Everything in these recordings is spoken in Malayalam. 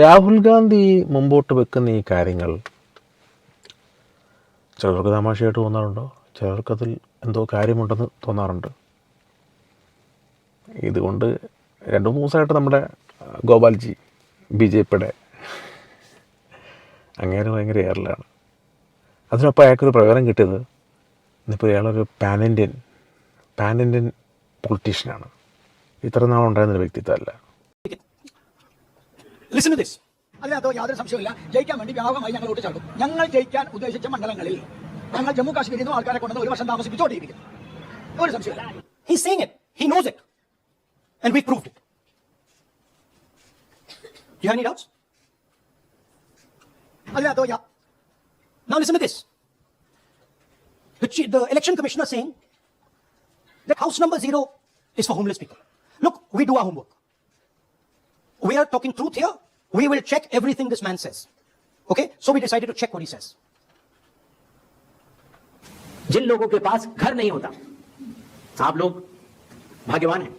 രാഹുൽ ഗാന്ധി മുമ്പോട്ട് വെക്കുന്ന ഈ കാര്യങ്ങൾ ചിലർക്ക് തമാശയായിട്ട് തോന്നാറുണ്ടോ? ചിലർക്കതിൽ എന്തോ കാര്യമുണ്ടെന്ന് തോന്നാറുണ്ട്. ഇതുകൊണ്ട് രണ്ട് മൂന്ന് ദിവസമായിട്ട് നമ്മുടെ ഗോപാൽജി ബി ജെ പിയുടെ അങ്ങനെ ഭയങ്കര എയറിലാണ് അതിനൊപ്പം അയാൾക്കൊരു പ്രകാരം കിട്ടിയത് ഇന്നിപ്പോൾ ഇയാളൊരു പാൻ ഇന്ത്യൻ പാൻ ഇന്ത്യൻ പൊളിറ്റീഷ്യനാണ്. ഇത്ര നാളുണ്ടായിരുന്നൊരു വ്യക്തിത്വമല്ല. Listen to this. അതിനകത്ത് യാതൊരു സംശയമില്ല ജയിക്കാൻ വേണ്ടി വ്യാപകമായി ഞങ്ങൾ വോട്ട് ചാടും ഞങ്ങൾ ജയിക്കാൻ ഉദ്ദേശിച്ച മണ്ഡലങ്ങളിൽ ഞങ്ങൾ ജമ്മു കാശ്മീരിൽ നിന്നും ആൾക്കാരെ കൊണ്ടുവന്ന് ഒരു വർഷം താമസിപ്പിച്ചുകൊണ്ടിരിക്കും ഒരു സംശയമില്ല He's saying it. He knows it. And we proved it. Do you have any doubts? അതിനകത്ത് യാ- Now listen to this. The, chi- the election commissioner saying that house number zero is for homeless people. Look, we do our homework. we are talking truth here. We will check everything this man says. Okay? So we decided to check what he says. जिन लोगों के पास घर नहीं होता आप लोग भाग्यवान हैं।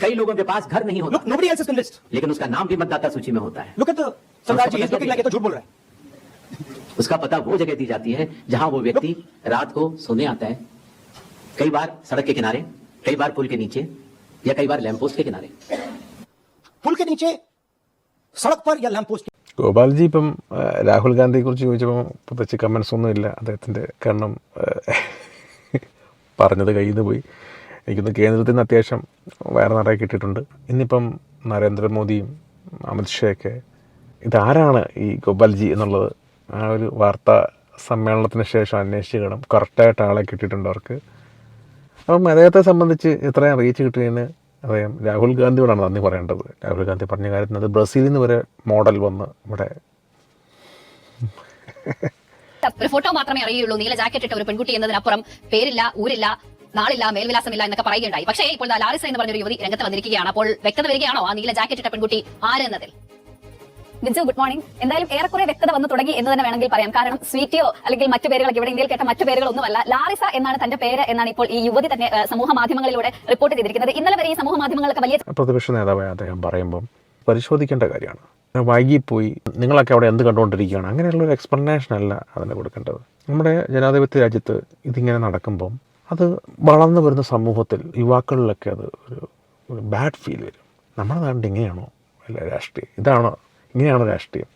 कई लोगों के पास घर नहीं होता। नोबडी एल्स इन लिस्ट लेकिन उसका नाम भी मतदाता सूची में होता है। Look at the Sardar ji is looking तो झूठ बोल रहा है। उसका पता वो जगह दी जाती है जहाँ वो व्यक्ति रात को सोने आता है। कई बार सड़क के किनारे कई बार पुल के नीचे या कई बार लैंप के किनारे। पुल के नीचे सड़क पर या लैंप पोस्ट ഗോപാൽജി ഇപ്പം ആ, രാഹുൽ ഗാന്ധിയെക്കുറിച്ച് ചോദിച്ചപ്പോൾ പ്രത്യേകിച്ച് കമൻസ് ഒന്നും ഇല്ല അദ്ദേഹത്തിൻ്റെ കാരണം ആ, പറഞ്ഞത് കയ്യിൽ നിന്ന് പോയി എനിക്കൊന്ന് കേന്ദ്രത്തിൽ നിന്ന് അത്യാവശ്യം വയറ് നിറയെ കിട്ടിയിട്ടുണ്ട് ഇന്നിപ്പം നരേന്ദ്രമോദിയും അമിത്ഷായൊക്കെ ഇതാരാണ് ഈ ഗോപാൽജി എന്നുള്ളത് ആ ഒരു വാർത്താ സമ്മേളനത്തിന് ശേഷം അന്വേഷിച്ച് കാണും കറക്റ്റായിട്ട് ആളെ കിട്ടിയിട്ടുണ്ട് അവർക്ക് അപ്പം അദ്ദേഹത്തെ സംബന്ധിച്ച് ഇത്രയും റീച്ച് കിട്ടിയതിന് അദ്ദേഹം രാഹുൽ ഗാന്ധിയോടാണ് നന്ദി പറയേണ്ടത്. രാഹുൽ ഗാന്ധി പറഞ്ഞ കാര്യത്തിന് അത് ബ്രസീലിൽ നിന്ന് വരെ മോഡൽ വന്ന് ഇവിടെ ഒരു ഫോട്ടോ മാത്രമേ അറിയുള്ളൂ. നീല ജാക്കറ്റ് ഇട്ട ഒരു പെൺകുട്ടി എന്നതിനപ്പുറം പേരില്ല ഊരില്ല നാളില്ല മേൽവിലാസമില്ല എന്നൊക്കെ പറയുകയുണ്ടായി. പക്ഷേ ഇപ്പോൾ ലാറിസ എന്ന് പറഞ്ഞൊരു യുവതി രംഗത്ത് വന്നിരിക്കുകയാണ്. അപ്പോൾ വ്യക്തത വരികയാണോ? ആ നീല ജാക്കറ്റ് ഇട്ട പെൺകുട്ടി ആര് എന്നതിൽ ബിജു ഗുഡ് മോർണിംഗ് എന്തായാലും ഏറെക്കുറെ വ്യക്തത വന്നു തുടങ്ങി എന്ന് തന്നെ വേണമെങ്കിൽ പറയാം. കാരണം സ്വീറ്റിയോ അല്ലെങ്കിൽ മറ്റു പേരുകളൊക്കെ ഇവിടെ ഇന്ത്യയിൽ കേട്ട മറ്റു പേരുകളൊന്നുമല്ല. ലാറിസ എന്നാണ് തന്റെ പേര് എന്നാണ് ഇപ്പോൾ ഈ യുവതി തന്നെ സമൂഹ മാധ്യമങ്ങളിലൂടെ റിപ്പോർട്ട് ചെയ്തിരിക്കുന്നത്. ഇന്നലെ വരെ ഈ സമൂഹ മാധ്യമങ്ങളൊക്കെ വലിയ പ്രതിപക്ഷ നേതാവായ അദ്ദേഹം പറയുമ്പോൾ പരിശോധിക്കേണ്ട കാര്യമാണ്. വൈകിപ്പോയി. നിങ്ങളൊക്കെ അവിടെ എന്ത് കണ്ടുകൊണ്ടിരിക്കുകയാണ്? അങ്ങനെയുള്ള ഒരു എക്സ്പ്ലനേഷൻ അല്ല അതിന് കൊടുക്കേണ്ടത്. നമ്മുടെ ജനാധിപത്യ രാജ്യത്ത് ഇതിങ്ങനെ നടക്കുമ്പം അത് വളർന്നു വരുന്ന സമൂഹത്തിൽ യുവാക്കളിലൊക്കെ അത് ഒരു ഒരു ബാഡ് ഫീൽ വരും. നമ്മുടെ നാട്ടിൽ ഇങ്ങനെയാണോ? അല്ല രാഷ്ട്രീയം. ഇതാണോ ഇങ്ങനെയാണോ രാഷ്ട്രീയം.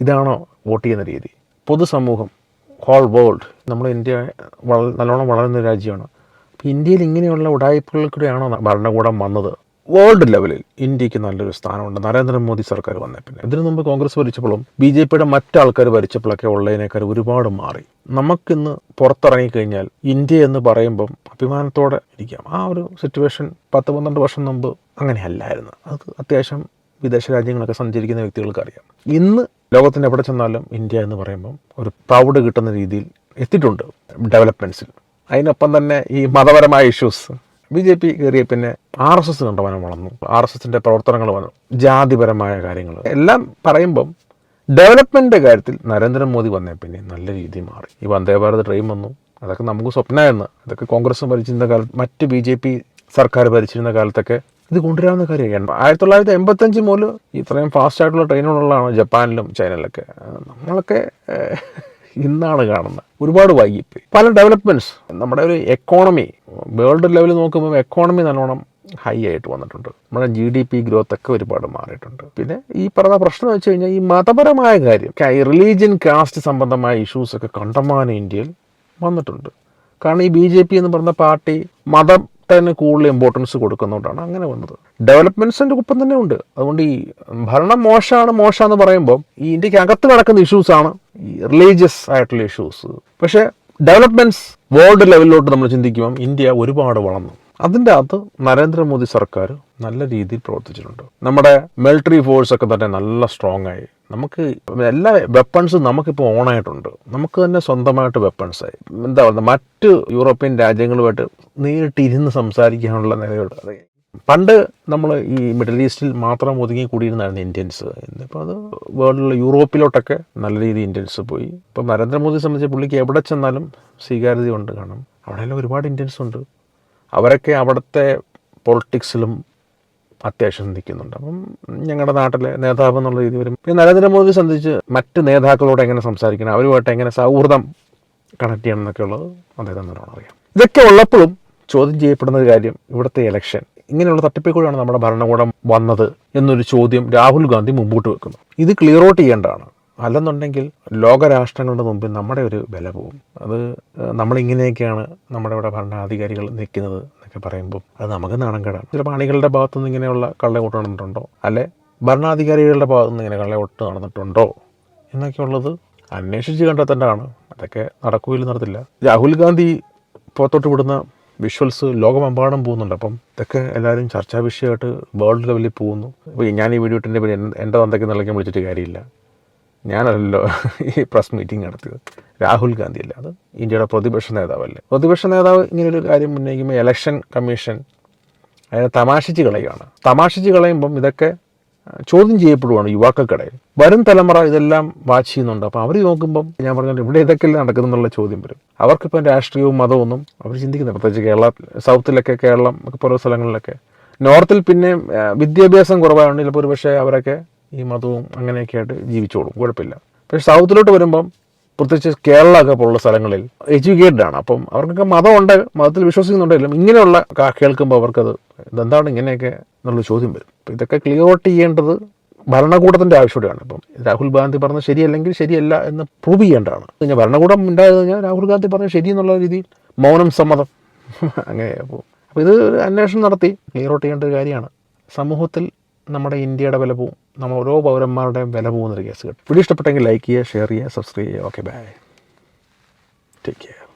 ഇതാണോ വോട്ട് ചെയ്യുന്ന രീതി. പൊതുസമൂഹം ഹോൾ വേൾഡ് നമ്മൾ ഇന്ത്യ വള നല്ലോണം വളരുന്ന രാജ്യമാണ്. അപ്പോൾ ഇന്ത്യയിൽ ഇങ്ങനെയുള്ള ഉടായ്പകളിൽ കൂടെയാണോ ഭരണകൂടം വന്നത്? വേൾഡ് ലെവലിൽ ഇന്ത്യയ്ക്ക് നല്ലൊരു സ്ഥാനമുണ്ട്. നരേന്ദ്രമോദി സർക്കാർ വന്നേ പിന്നെ. ഇതിനു മുമ്പ് കോൺഗ്രസ് ഭരിച്ചപ്പോഴും ബി ജെ പിയുടെ മറ്റാൾക്കാർ ഭരിച്ചപ്പോഴൊക്കെ ഉള്ളതിനേക്കാൾ ഒരുപാട് മാറി. നമുക്കിന്ന് പുറത്തിറങ്ങിക്കഴിഞ്ഞാൽ ഇന്ത്യ എന്ന് പറയുമ്പം അഭിമാനത്തോടെ ഇരിക്കാം. ആ ഒരു സിറ്റുവേഷൻ പത്ത് പന്ത്രണ്ട് വർഷം മുമ്പ് അങ്ങനെയല്ലായിരുന്നു. അത് അത്യാവശ്യം വിദേശ രാജ്യങ്ങളൊക്കെ സഞ്ചരിക്കുന്ന വ്യക്തികൾക്ക് അറിയാം ഇന്ന് ലോകത്തിന്റെ എവിടെ ചെന്നാലും ഇന്ത്യ എന്ന് പറയുമ്പം ഒരു പ്രൗഡ് കിട്ടുന്ന രീതിയിൽ എത്തിയിട്ടുണ്ട് ഡെവലപ്മെന്റ്സിൽ. അതിനൊപ്പം തന്നെ ഈ മതപരമായ ഇഷ്യൂസ് ബി ജെ പി കയറിയ പിന്നെ ആർ എസ് എസ് കണ്ടവനം വളർന്നു. ആർ എസ് എസിന്റെ പ്രവർത്തനങ്ങൾ വന്നു. ജാതിപരമായ കാര്യങ്ങൾ. എല്ലാം പറയുമ്പം ഡെവലപ്മെന്റിന്റെ കാര്യത്തിൽ നരേന്ദ്രമോദി വന്നേ പിന്നെ നല്ല രീതിയിൽ മാറി. ഈ വന്ദേ ഭാരത് ട്രെയിൻ വന്നു. അതൊക്കെ നമുക്ക് സ്വപ്നമായിരുന്നു. അതൊക്കെ കോൺഗ്രസ് ഭരിച്ചിരുന്ന കാലത്ത് മറ്റ് ബി ജെ പി സർക്കാർ ഭരിച്ചിരുന്ന കാലത്തൊക്കെ ഇത് കൊണ്ടുവരാവുന്ന കാര്യമാണ് ആയിരത്തി തൊള്ളായിരത്തി എൺപത്തഞ്ച് മുതൽ ഇത്രയും ഫാസ്റ്റ് ആയിട്ടുള്ള ട്രെയിനുകളാണ് ജപ്പാനിലും ചൈനയിലൊക്കെ. നമ്മളൊക്കെ ഇന്നാണ് കാണുന്നത്. ഒരുപാട് വൈകിപ്പോയി. പല ഡെവലപ്മെന്റ്സ് നമ്മുടെ ഒരു എക്കോണമി വേൾഡ് ലെവലിൽ നോക്കുമ്പോൾ എക്കോണമി നല്ലോണം ഹൈ ആയിട്ട് വന്നിട്ടുണ്ട്. നമ്മുടെ ജി ഡി പി ഗ്രോത്ത് ഒക്കെ ഒരുപാട് മാറിയിട്ടുണ്ട്. പിന്നെ ഈ പറഞ്ഞ പ്രശ്നം വെച്ച് കഴിഞ്ഞാൽ ഈ മതപരമായ കാര്യം. റിലീജിയൻ കാസ്റ്റ് സംബന്ധമായ ഇഷ്യൂസ് ഒക്കെ കണ്ടമാനം ഇന്ത്യയിൽ വന്നിട്ടുണ്ട്. കാരണം ഈ ബി ജെ പി എന്ന് പറഞ്ഞ പാർട്ടി മതത്തിന് കൂടുതൽ ഇമ്പോർട്ടൻസ് കൊടുക്കുന്നതുകൊണ്ടാണ് അങ്ങനെ വന്നത്. ഡെവലപ്മെന്റ്സിന്റെ ഒപ്പം തന്നെ ഉണ്ട്. അതുകൊണ്ട് ഈ ഭരണം മോശമാണ് മോശമെന്ന് പറയുമ്പോൾ ഈ ഇന്ത്യയ്ക്ക് അകത്ത് നടക്കുന്ന ഇഷ്യൂസാണ് ഈ റിലീജിയസ് ആയിട്ടുള്ള ഇഷ്യൂസ് പക്ഷേ ഡെവലപ്മെന്റ്സ് വേൾഡ് ലെവലിലോട്ട് നമ്മൾ ചിന്തിക്കുമ്പം ഇന്ത്യ ഒരുപാട് വളർന്നു. അതിന്റെ അകത്ത് നരേന്ദ്രമോദി സർക്കാർ നല്ല രീതിയിൽ പ്രവർത്തിച്ചിട്ടുണ്ട്. നമ്മുടെ മിലിറ്ററി ഫോഴ്സ് ഒക്കെ തന്നെ നല്ല സ്ട്രോങ് ആയി. നമുക്ക് എല്ലാ വെപ്പൺസും നമുക്കിപ്പോൾ ഓണായിട്ടുണ്ട്. നമുക്ക് തന്നെ സ്വന്തമായിട്ട് വെപ്പൺസ് ആയി. എന്താ പറയുക മറ്റ് യൂറോപ്യൻ രാജ്യങ്ങളുമായിട്ട് നേരിട്ട് ഇരുന്ന് സംസാരിക്കാനുള്ള നിലയുണ്ട്. പണ്ട് നമ്മൾ ഈ മിഡിൽ ഈസ്റ്റിൽ മാത്രം ഒതുങ്ങി കൂടിയിരുന്നായിരുന്നു ഇന്ത്യൻസ്. ഇന്നിപ്പോൾ അത് വേൾഡിലുള്ള യൂറോപ്പിലോട്ടൊക്കെ നല്ല രീതിയിൽ ഇന്ത്യൻസ് പോയി. ഇപ്പം നരേന്ദ്രമോദിയെ സംബന്ധിച്ച് പുള്ളിക്ക് എവിടെ ചെന്നാലും സ്വീകാര്യതയുണ്ട് കാരണം അവിടെയെല്ലാം ഒരുപാട് ഇന്ത്യൻസ് ഉണ്ട്. അവരൊക്കെ അവിടുത്തെ പൊളിറ്റിക്സിലും അത്യാവശ്യം നിൽക്കുന്നുണ്ട് അപ്പം ഞങ്ങളുടെ നാട്ടിലെ നേതാവ് എന്നുള്ള രീതി വരും പിന്നെ നരേന്ദ്രമോദി സംബന്ധിച്ച് മറ്റ് നേതാക്കളോട് എങ്ങനെ സംസാരിക്കണം? അവരുമായിട്ട് എങ്ങനെ സൗഹൃദം കണക്ട് ചെയ്യണം എന്നൊക്കെ ഉള്ളത് അദ്ദേഹം നല്ലോണം അറിയാം. ഇതൊക്കെ ഉള്ളപ്പോഴും ചോദ്യം ചെയ്യപ്പെടുന്ന ഒരു കാര്യം ഇവിടുത്തെ ഇലക്ഷൻ ഇങ്ങനെയുള്ള തട്ടിപ്പിക്കൂടെയാണ് നമ്മുടെ ഭരണകൂടം വന്നത് എന്നൊരു ചോദ്യം രാഹുൽ ഗാന്ധി മുമ്പോട്ട് വെക്കുന്നു. ഇത് ക്ലിയർ ഔട്ട് ചെയ്യേണ്ടതാണ്. അല്ലെന്നുണ്ടെങ്കിൽ ലോകരാഷ്ട്രങ്ങളുടെ മുമ്പിൽ നമ്മുടെ ഒരു വില പോകും അത് നമ്മളിങ്ങനെയൊക്കെയാണ് നമ്മുടെ ഇവിടെ ഭരണാധികാരികൾ നിൽക്കുന്നത് എന്നൊക്കെ പറയുമ്പോൾ അത് നമുക്ക് നാണം നാണംകേടാണ് ചില അണികളുടെ ഭാഗത്തുനിന്ന് ഇങ്ങനെയുള്ള കള്ളവോട്ട് നടന്നിട്ടുണ്ടോ? അല്ലെ ഭരണാധികാരികളുടെ ഭാഗത്തുനിന്ന് ഇങ്ങനെ കള്ളവോട്ട് നടന്നിട്ടുണ്ടോ? എന്നൊക്കെയുള്ളത് അന്വേഷിച്ച് കണ്ടെത്തേണ്ടതാണ്. അതൊക്കെ നടക്കുകയില്ല നടത്തില്ല രാഹുൽ ഗാന്ധി പുറത്തോട്ട് വിടുന്ന വിഷ്വൽസ് ലോകമെമ്പാടും പോകുന്നുണ്ട്. അപ്പം ഇതൊക്കെ എല്ലാവരും ചർച്ചാ വിഷയമായിട്ട് വേൾഡ് ലെവലിൽ പോകുന്നു. ഞാൻ ഈ വീഡിയോ ഇട്ടിന്റെ എന്റെ തന്തയ്ക്ക് നിലയ്ക്കാൻ വിളിച്ചിട്ട് കാര്യമില്ല. ഞാനല്ലല്ലോ ഈ പ്രസ് മീറ്റിംഗ് നടത്തിയത്. രാഹുൽ ഗാന്ധി അല്ല അത്? ഇന്ത്യയുടെ പ്രതിപക്ഷ നേതാവല്ലേ? പ്രതിപക്ഷ നേതാവ് ഇങ്ങനൊരു കാര്യം ഉന്നയിക്കുമ്പോൾ ഇലക്ഷൻ കമ്മീഷൻ അതിനെ തമാശിച്ച് കളയുകയാണ്. തമാശിച്ച് കളയുമ്പം ഇതൊക്കെ ചോദ്യം ചെയ്യപ്പെടുവാണ് യുവാക്കൾക്കിടയിൽ. വരും തലമുറ ഇതെല്ലാം വാച്ച് ചെയ്യുന്നുണ്ട്. അപ്പോൾ അവർ നോക്കുമ്പം ഞാൻ പറഞ്ഞാൽ ഇവിടെ ഇതൊക്കെയല്ലേ നടക്കുന്നുള്ള ചോദ്യം വരും. അവർക്കിപ്പം രാഷ്ട്രീയവും മതവും ഒന്നും അവർ ചിന്തിക്കുന്നില്ല. പ്രത്യേകിച്ച് കേരള സൗത്തിലൊക്കെ കേരളം ഒക്കെ പല സ്ഥലങ്ങളിലൊക്കെ. നോർത്തിൽ പിന്നെ വിദ്യാഭ്യാസം കുറവായതുകൊണ്ട് ചിലപ്പോൾ ഒരു പക്ഷേ അവരൊക്കെ ഈ മതവും അങ്ങനെയൊക്കെ ആയിട്ട് ജീവിച്ചോളും. കുഴപ്പമില്ല. പക്ഷെ സൗത്തിലോട്ട് വരുമ്പം പ്രത്യേകിച്ച് കേരളമൊക്കെ പോലുള്ള സ്ഥലങ്ങളിൽ എഡ്യൂക്കേറ്റഡ് ആണ്. അപ്പം അവർക്കൊക്കെ മതമുണ്ട് മതത്തിൽ വിശ്വസിക്കുന്നുണ്ടെങ്കിലും ഇങ്ങനെയുള്ള കേൾക്കുമ്പോൾ അവർക്കത് ഇതെന്താണ് ഇങ്ങനെയൊക്കെ എന്നുള്ള ചോദ്യം വരും. അപ്പം ഇതൊക്കെ ക്ലിയർ ഔട്ട് ചെയ്യേണ്ടത് ഭരണകൂടത്തിന്റെ ആവശ്യമാണ് ഇപ്പം രാഹുൽ ഗാന്ധി പറഞ്ഞത് ശരിയല്ലെങ്കിൽ ശരിയല്ല എന്ന് പ്രൂവ് ചെയ്യേണ്ടതാണ്. പിന്നെ ഭരണകൂടം ഉണ്ടായത് കഴിഞ്ഞാൽ രാഹുൽ ഗാന്ധി പറഞ്ഞത് ശരി എന്നുള്ള രീതിയിൽ മൗനം സമ്മതം. അങ്ങനെ അപ്പോൾ അപ്പോൾ ഇത് അന്വേഷണം നടത്തി ക്ലിയർ ഔട്ട് ചെയ്യേണ്ട ഒരു കാര്യമാണ്. സമൂഹത്തിൽ നമ്മുടെ ഇന്ത്യയുടെ വില പോവും. നമ്മൾ ഓരോ പൗരന്മാരുടെയും വില പോകുന്നൊരു കേസ് കേട്ടോ. വീഡിയോ ഇഷ്ടപ്പെട്ടെങ്കിൽ ലൈക്ക് ചെയ്യുക ഷെയർ ചെയ്യുക സബ്സ്ക്രൈബ് ചെയ്യുക. Okay bye take care